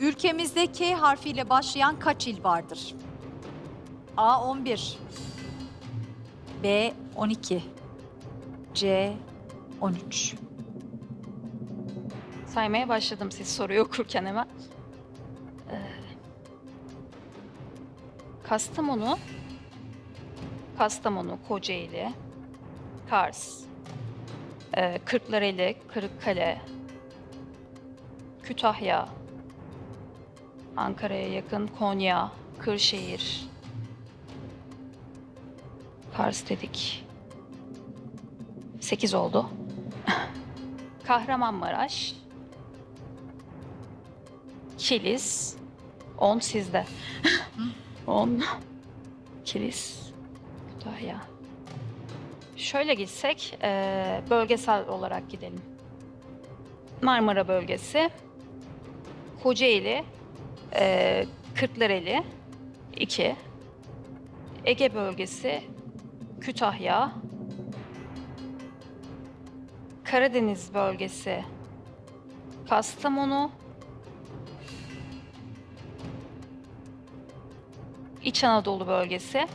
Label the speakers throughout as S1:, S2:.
S1: Ülkemizde K harfiyle başlayan kaç il vardır? A 11 B 12 C 13
S2: Saymaya başladım siz soruyu okurken hemen. Ee, Kastamonu, Kastamonu, Kocaeli, Kars, e, Kırklareli, Kırıkkale, Kütahya, Ankara'ya yakın Konya, Kırşehir, Kars dedik. 8 oldu. Kahramanmaraş, Kilis, 10 sizde. 10, Kilis, Kütahya. Şöyle gitsek, eee, bölgesel olarak gidelim. Marmara bölgesi, Kocaeli, eee Kırklareli, 2. Ege bölgesi, Kütahya, Karadeniz bölgesi, Kastamonu, İç Anadolu bölgesi.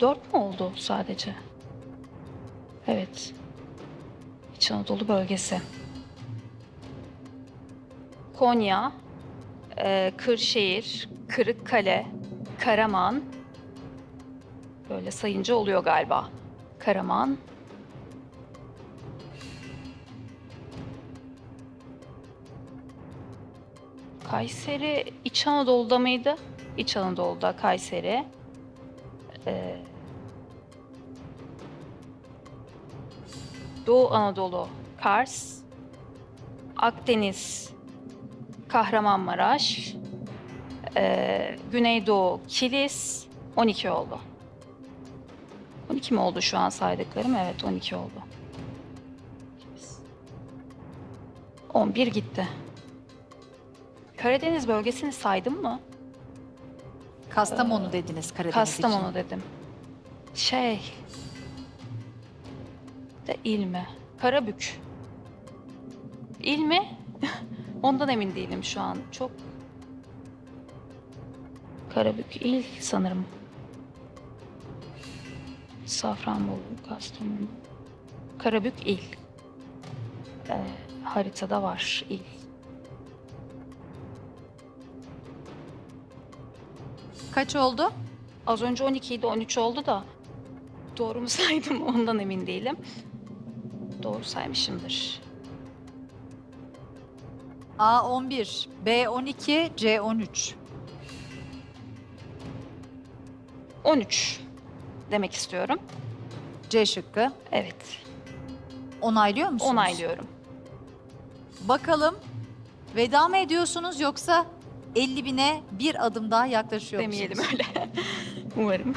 S2: Dört mü oldu sadece? Evet. İç Anadolu bölgesi. Konya, e, Kırşehir, Kırıkkale, Karaman. Böyle sayınca oluyor galiba. Karaman. Kayseri İç Anadolu'da mıydı? İç Anadolu'da Kayseri. Ee, Doğu Anadolu Kars. Akdeniz Kahramanmaraş. Ee, Güneydoğu Kilis. 12 oldu. 12 mi oldu şu an saydıklarım? Evet 12 oldu. 11 gitti. Karadeniz bölgesini saydım mı?
S1: Kastamonu dediniz Karadeniz
S2: Kastamonu
S1: için.
S2: dedim. Şey... De il mi? Karabük. İl mi? Ondan emin değilim şu an. Çok... Karabük il sanırım. Safranbolu, Kastamonu. Karabük il. Ee, haritada var il.
S1: Kaç oldu?
S2: Az önce 12 idi 13 oldu da doğru mu saydım ondan emin değilim. Doğru saymışımdır.
S1: A 11 B 12 C 13
S2: 13 demek istiyorum.
S1: C şıkkı.
S2: Evet.
S1: Onaylıyor musunuz?
S2: Onaylıyorum.
S1: Bakalım veda mı ediyorsunuz yoksa 50 bine bir adım daha yaklaşıyor
S2: Demeyelim
S1: musunuz?
S2: öyle. Umarım.